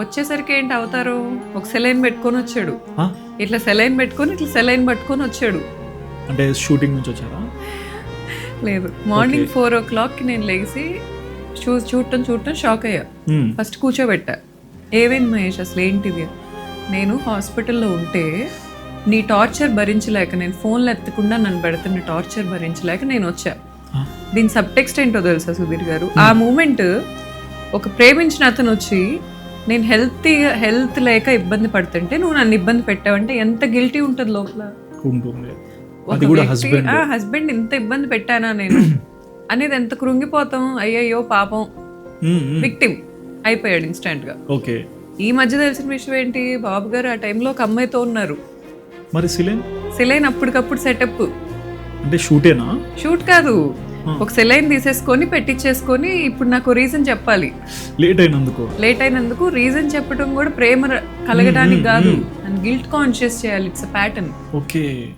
వచ్చేసరికి ఏంటి అవుతారు? ఒక సెలైన్ పెట్టుకొని వచ్చాడు? ఇట్లా సెలైన్ పెట్టుకొని ఇట్లా సెలైన్ పట్టుకొని వచ్చాడు. అంటే షూటింగ్ నుంచి వచ్చారా? లేదు. మార్నింగ్ ఫోర్ ఓ క్లాక్కి నేను లేచి చూ చూడటం చూడటం షాక్ అయ్యా. ఫస్ట్ కూర్చోబెట్టా. ఏవేంది మహేష్ అసలు ఏంటిది? నేను హాస్పిటల్లో ఉంటే నీ టార్చర్ భరించలేక నేను ఫోన్లు ఎత్తకుండా నన్ను పెడుతున్న టార్చర్ భరించలేక నేను వచ్చా? దీని సబ్ టెక్స్ట్ ఏంటో తెలుసా సుధీర్ గారు? ఆ మూమెంట్ ఒక ప్రేమించిన అతను వచ్చి నేను హెల్తీ హెల్త్ లేక ఇబ్బంది పడుతుంటే నువ్వు నన్ను ఇబ్బంది పెట్టావంటే ఎంత గిల్టీ ఉంటుంది లోపల? ఉంటుంది. అది కూడా హస్బెండ్ హస్బెండ్ ఇంత ఇబ్బంది పెట్టానా నేను? అనేది ఎంత కృంగిపోతాం? అయ్యయ్యో పాపం. విక్టిమ్ అయిపోయాడు ఇన్స్టెంట్గా. ఓకే. ఈ మధ్య తెలిసిన విషయం ఏంటి? బాబు గారు ఆ టైంలో ఒక అమ్మాయితో ఉన్నారు. మరి సిలైన్? సెలైన్ అప్పటికప్పుడు సెటప్ అంటే షూటేనా షూట్ కాదు. ఒక సెలైన్ తీసేసుకొని పెట్టించేసుకొని ఇప్పుడు నాకు రీజన్ చెప్పాలి. లేట్ అయినందుకు. లేట్ అయినందుకు రీజన్ చెప్పడం కూడా ప్రేమ కలగడానికి కాదు. అండ్ గిల్ట్ కాన్షియస్ చేయాలి. It's a pattern okay